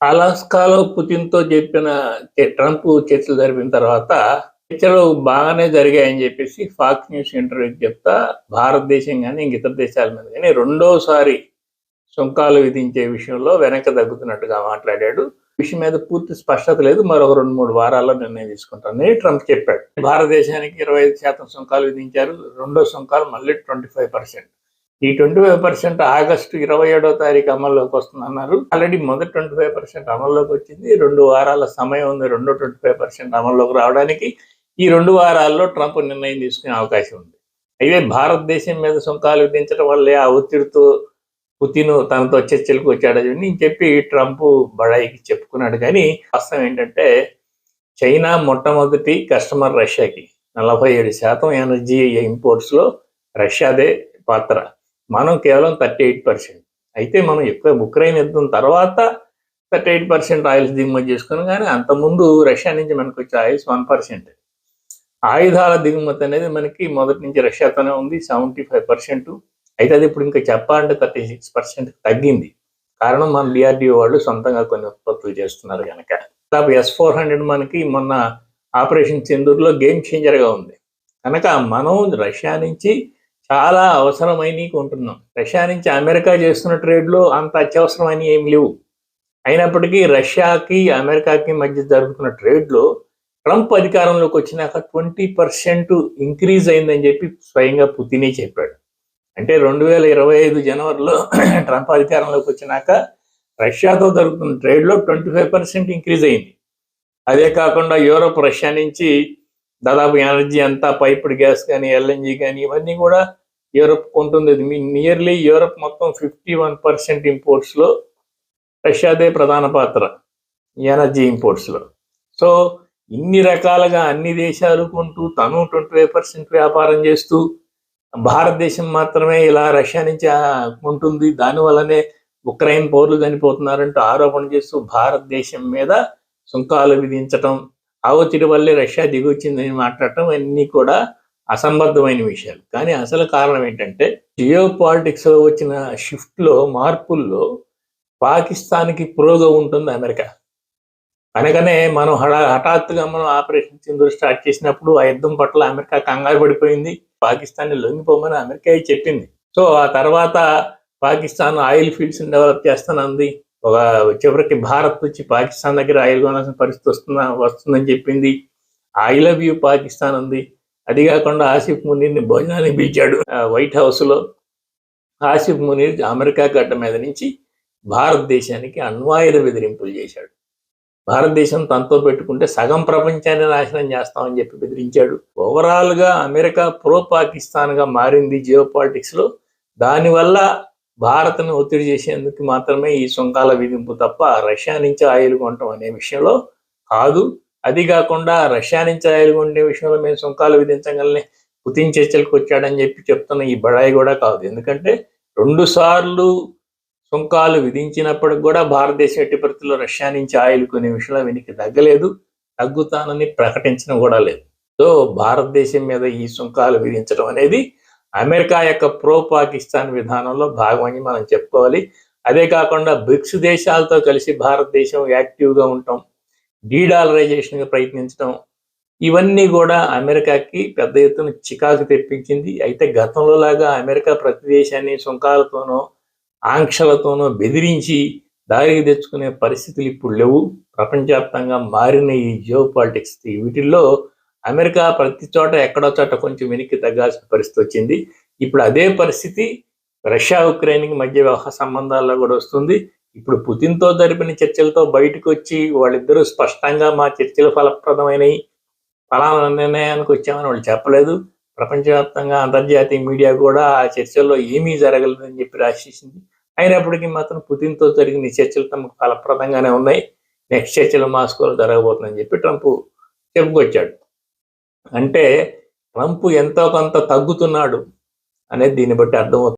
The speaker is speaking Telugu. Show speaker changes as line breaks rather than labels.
అలాస్కాలో పుతిన్తో చెప్పిన ట్రంప్ చర్చలు జరిపిన తర్వాత చర్చలు బాగానే జరిగాయని చెప్పేసి ఫాక్స్ న్యూస్ ఇంటర్వ్యూ చెప్తా భారతదేశం కానీ ఇంక ఇతర దేశాల మీద కానీ రెండోసారి సుంకాలు విధించే విషయంలో వెనక తగ్గుతున్నట్టుగా మాట్లాడాడు. విషయం మీద పూర్తి స్పష్టత లేదు. మరొక రెండు మూడు వారాల్లో నిర్ణయం తీసుకుంటానని ట్రంప్ చెప్పాడు. భారతదేశానికి ఇరవై ఐదు శాతం సుంకాలు విధించారు. రెండో సుంకాలు మళ్ళీ ట్వంటీ ఫైవ్ పర్సెంట్. ఈ ట్వంటీ ఫైవ్ పర్సెంట్ ఆగస్టు ఇరవై ఏడో తారీఖు అమల్లోకి వస్తుందన్నారు ఆల్రెడీ మొదటి ట్వంటీ ఫైవ్ పర్సెంట్ అమల్లోకి వచ్చింది. రెండు వారాల సమయం ఉంది రెండో ట్వంటీ ఫైవ్ పర్సెంట్ అమల్లోకి రావడానికి. ఈ రెండు వారాల్లో ట్రంప్ నిర్ణయం తీసుకునే అవకాశం ఉంది. అయితే భారతదేశం మీద సుంకాలు విధించడం వల్లే ఆ ఒత్తిడితో పుతిన్ తనతో చర్చలకు వచ్చాడని చెప్పి ట్రంప్ బడాయికి చెప్పుకున్నాడు. కానీ వాస్తవం ఏంటంటే చైనా మొట్టమొదటి కస్టమర్ రష్యాకి నలభై ఏడు శాతం ఎనర్జీ ఇంపోర్ట్స్లో రష్యాదే పాత్ర. మనం కేవలం థర్టీ ఎయిట్ పర్సెంట్. అయితే మనం ఎక్కువ ఉక్రెయిన్ యుద్ధం తర్వాత థర్టీ ఎయిట్ పర్సెంట్ ఆయిల్స్ దిగుమతి చేసుకుని కానీ అంతకుముందు రష్యా నుంచి మనకు వచ్చే ఆయిల్స్ వన్ పర్సెంట్. ఆయుధాల దిగుమతి అనేది మనకి మొదటి నుంచి రష్యాతోనే ఉంది సెవెంటీ ఫైవ్ పర్సెంట్. అయితే అది ఇప్పుడు ఇంకా చెప్పాలంటే థర్టీ సిక్స్ పర్సెంట్ తగ్గింది. కారణం మన డిఆర్డిఓ వాళ్ళు సొంతంగా కొన్ని ఉత్పత్తులు చేస్తున్నారు కనుక దాదాపు ఎస్ ఫోర్ హండ్రెడ్ మనకి మొన్న ఆపరేషన్ సింధూర్లో గేమ్ చేంజర్గా ఉంది. కనుక మనం రష్యా నుంచి చాలా అవసరమైనవి కొంటున్నాం రష్యా నుంచి అమెరికా చేస్తున్న ట్రేడ్లో అంత అత్యవసరమైన ఏం లేవు. అయినప్పటికీ రష్యాకి అమెరికాకి మధ్య జరుగుతున్న ట్రేడ్లో ట్రంప్ అధికారంలోకి వచ్చినాక ట్వంటీ పర్సెంట్ ఇంక్రీజ్ అయిందని చెప్పి స్వయంగా పుతినే చెప్పాడు. అంటే రెండు వేల ఇరవై ఐదు జనవరిలో ట్రంప్ అధికారంలోకి వచ్చినాక రష్యాతో జరుగుతున్న ట్రేడ్లో ట్వంటీ ఫైవ్ పర్సెంట్ ఇంక్రీజ్ అయింది. అదే కాకుండా యూరోప్ రష్యా నుంచి దాదాపు ఎనర్జీ అంతా పైప్డ్ గ్యాస్ కానీ ఎల్ఎన్జీ కానీ ఇవన్నీ కూడా యూరోప్ కొంటుంది. నియర్లీ యూరోప్ మొత్తం ఫిఫ్టీ వన్ పర్సెంట్ ఇంపోర్ట్స్లో రష్యాదే ప్రధాన పాత్ర ఎనర్జీ ఇంపోర్ట్స్లో సో ఇన్ని రకాలుగా అన్ని దేశాలు కొంటూ తను ట్వంటీ ఫైవ్ పర్సెంట్ వ్యాపారం చేస్తూ భారతదేశం మాత్రమే ఇలా రష్యా నుంచి ఉంటుంది కొంటుంది. దానివల్లనే ఉక్రెయిన్ పౌరులు చనిపోతున్నారంటూ ఆరోపణ చేస్తూ భారతదేశం మీద సుంకాలు విధించటం ఆ ఒత్తిడి వల్లే రష్యా దిగొచ్చిందని మాట్లాడటం అన్నీ కూడా అసంబద్ధమైన విషయాలు. కానీ అసలు కారణం ఏంటంటే జియో పాలిటిక్స్లో వచ్చిన షిఫ్ట్లో మార్పుల్లో పాకిస్తాన్కి పురోగా ఉంటుంది అమెరికా. అనగానే మనం హఠా హఠాత్తుగా మనం ఆపరేషన్ సింధూర్ స్టార్ట్ చేసినప్పుడు ఆ యుద్ధం పట్ల అమెరికా కంగారు పడిపోయింది. పాకిస్తాన్ లొంగిపోమని అమెరికా చెప్పింది. సో ఆ తర్వాత పాకిస్తాన్ ఆయిల్ ఫీల్డ్స్ డెవలప్ చేస్తానంది. ఒక చివరికి భారత్ వచ్చి పాకిస్తాన్ దగ్గర ఆయిల్ కొనాల్సిన పరిస్థితి వస్తుందా వస్తుందని చెప్పింది. ఐ లవ్ యూ పాకిస్తాన్ ఉంది అది కాకుండా ఆసిఫ్ మునీర్ని భోజనాన్ని పిలిచాడు. ఆ, వైట్ హౌస్లో ఆసిఫ్ మునీర్ అమెరికా గడ్డ మీద నుంచి భారతదేశానికి అణ్వాయుధ బెదిరింపులు చేశాడు. భారతదేశం తనతో పెట్టుకుంటే సగం ప్రపంచాన్ని నాశనం చేస్తామని చెప్పి బెదిరించాడు. ఓవరాల్గా అమెరికా ప్రో పాకిస్తాన్గా మారింది జియో పాలిటిక్స్లో దానివల్ల భారత్ను ఒత్తిడి చేసేందుకు మాత్రమే ఈ సుంకాల విధింపు తప్ప రష్యా నుంచి ఆయిల్ కొనటం అనే విషయంలో కాదు. అది కాకుండా రష్యా నుంచి ఆయిల్ కొనే విషయంలో మేము సుంకాలు విధించగలనే పుతిన్ చర్చలకు వచ్చాడని చెప్పి చెప్తున్న ఈ బడాయి కూడా కాదు. ఎందుకంటే రెండు సార్లు సుంకాలు విధించినప్పటికి కూడా భారతదేశం ఎట్టి పరిస్థితుల్లో రష్యా నుంచి ఆయిల్ కొనే విషయంలో వెనక్కి తగ్గలేదు. తగ్గుతానని ప్రకటించడం కూడా లేదు. సో భారతదేశం మీద ఈ సుంకాలు విధించడం అనేది అమెరికా యొక్క ప్రో పాకిస్తాన్ విధానంలో భాగమని మనం చెప్పుకోవాలి. అదే కాకుండా బ్రిక్స్ దేశాలతో కలిసి భారతదేశం యాక్టివ్గా ఉండటం డీడాలరైజేషన్గా ప్రయత్నించడం ఇవన్నీ కూడా అమెరికాకి పెద్ద ఎత్తున చికాకు తెప్పించింది. అయితే గతంలో లాగా అమెరికా ప్రతి దేశాన్ని సుంకాలతోనో ఆంక్షలతోనో బెదిరించి దారికి తెచ్చుకునే పరిస్థితులు ఇప్పుడు లేవు. ప్రపంచవ్యాప్తంగా మారిన ఈ జియో పాలిటిక్స్ వీటిల్లో అమెరికా ప్రతి చోట ఎక్కడో చోట కొంచెం వెనక్కి తగ్గాల్సిన పరిస్థితి వచ్చింది. ఇప్పుడు అదే పరిస్థితి రష్యా ఉక్రెయిన్కి మధ్య వ్యవహార సంబంధాల్లో కూడా వస్తుంది. ఇప్పుడు పుతిన్తో జరిపిన చర్చలతో బయటకు వచ్చి వాళ్ళిద్దరూ స్పష్టంగా మా చర్చలు ఫలప్రదమైనవి ఫలానా నిర్ణయానికి వచ్చామని వాళ్ళు చెప్పలేదు. ప్రపంచవ్యాప్తంగా అంతర్జాతీయ మీడియా కూడా ఆ చర్చల్లో ఏమీ జరగలేదని చెప్పి రాసేసింది. అయినప్పటికీ మాత్రం పుతిన్తో జరిగిన ఈ చర్చలు తమకు ఫలప్రదంగానే ఉన్నాయి. నెక్స్ట్ చర్చలు మాస్కోలో జరగబోతుందని చెప్పి ట్రంప్ చెప్పుకొచ్చాడు. అంటే ట్రంప్ ఎంతో కొంత తగ్గుతున్నాడు అనేది దీన్ని బట్టి అర్థమవుతుంది.